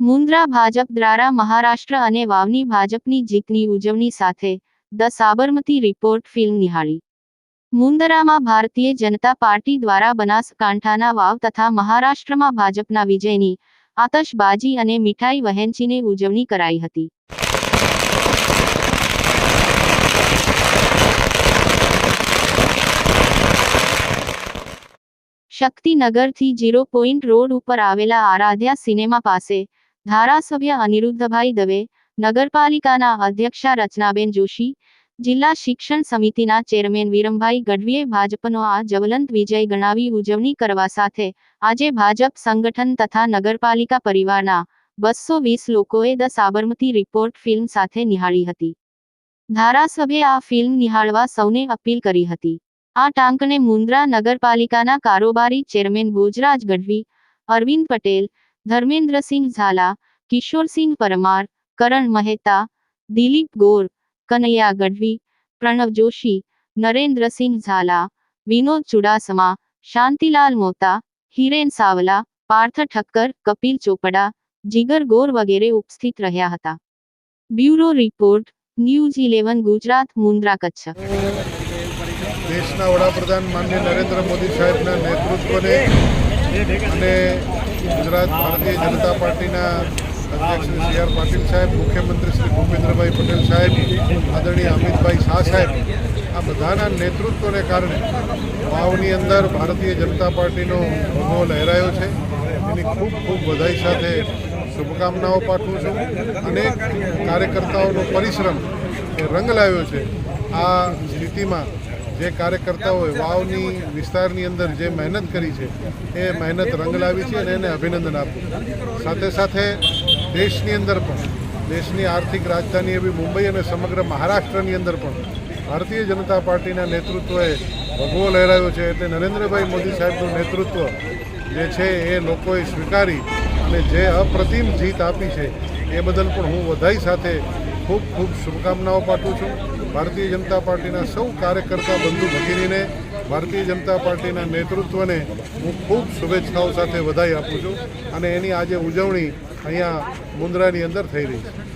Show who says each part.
Speaker 1: મુન્દ્રા ભાજપ દ્વારા મહારાષ્ટ્ર અને વાવની ભાજપની જીતની ઉજવણી સાથે ધ સાબરમતી રિપોર્ટ ફિલ્મ નિહાળી. મુન્દ્રામાં ભારતીય જનતા પાર્ટી દ્વારા બનાસકાંઠાના વાવ તથા મહારાષ્ટ્રમાં ભાજપના વિજયની આતશબાજી અને મીઠાઈ વહેંચીને ઉજવણી કરાઈ હતી. શક્તિનગરથી જીરો પોઈન્ટ રોડ ઉપર આવેલા આરાધ્યા સિનેમા પાસે ધારાસભ્ય અનિરુદ્ધભાઈ દવે, નગરપાલિકાના અધ્યક્ષા રચનાબેન જોશી, જિલ્લા શિક્ષણ સમિતિના ચેરમેન વિરમભાઈ ગઢવીએ ભાજપનો આ જવલંત વિજય ગણાવી ઉજવણી કરવા સાથે આજે ભાજપ સંગઠન તથા નગરપાલિકા પરિવારના બસો વીસ લોકોએ ધ સાબરમતી રિપોર્ટ ફિલ્મ સાથે નિહાળી હતી. ધારાસભ્યે આ ફિલ્મ નિહાળવા સૌને અપીલ કરી હતી. આ ટાંકને મુન્દ્રા નગરપાલિકાના કારોબારી ચેરમેન ભોજરાજ ગઢવી, અરવિંદ પટેલ ધર્મેન્દ્રસિંહ ઝાલા કિશોરસિંહ પરમાર કરણ મહેતા દિલીપ ગોર કનૈયા ગઢવી પ્રણવ જોશી નરેન્દ્રસિંહ ઝાલા વિનોદ ચુડાસમા શાંતિલાલ મોતા હિરેન સાવલા પાર્થ ઠક્કર કપિલ ચોપડા જીગર ગોર વગેરે ઉપસ્થિત રહ્યા હતા bureau report News Eleven Gujarat Mundra Kutch
Speaker 2: દેશના વડાપ્રધાન માનનીય નરેન્દ્ર મોદી સાહેબના નેતૃત્વને અને ગુજરાત ભારતીય જનતા પાર્ટીના અધ્યક્ષ શ્રી સી આર પાટીલ સાહેબ, મુખ્યમંત્રી શ્રી ભૂપેન્દ્રભાઈ પટેલ સાહેબ, આદરણીય અમિતભાઈ શાહ સાહેબ, આ બધાના નેતૃત્વને કારણે વાવની અંદર ભારતીય જનતા પાર્ટીનો ભગવો લહેરાયો છે. એની ખૂબ ખૂબ વધાઈ સાથે શુભકામનાઓ પાઠવું છું. અનેક કાર્યકર્તાઓનો પરિશ્રમ એ રંગ લાવ્યો છે. આ સ્થિતિમાં જે કાર્યકર્તાઓએ વાવની વિસ્તારની અંદર જે મહેનત કરી છે, એ મહેનત રંગ લાવી છે અને એને અભિનંદન આપું સાથે સાથે દેશની અંદર પણ, દેશની આર્થિક રાજધાની એવી મુંબઈ અને સમગ્ર મહારાષ્ટ્રની અંદર પણ ભારતીય જનતા પાર્ટીના નેતૃત્વએ ભગવો લહેરાયો છે એટલે નરેન્દ્રભાઈ મોદી સાહેબનું નેતૃત્વ જે છે એ લોકોએ સ્વીકારી અને જે અપ્રતિમ જીત આપી છે, એ બદલ પણ હું વધાઈ સાથે ખૂબ ખૂબ શુભકામનાઓ પાઠવું છું. ભારતીય જનતા પાર્ટીના સૌ કાર્યકર્તા બંધુ ભગીનીને ભારતીય જનતા પાર્ટીના નેતૃત્વને હું ખૂબ શુભેચ્છાઓ સાથે વધાઈ આપું છું અને એની આજે ઉજવણી અહીંયા મુન્દ્રાની અંદર થઈ રહી છે.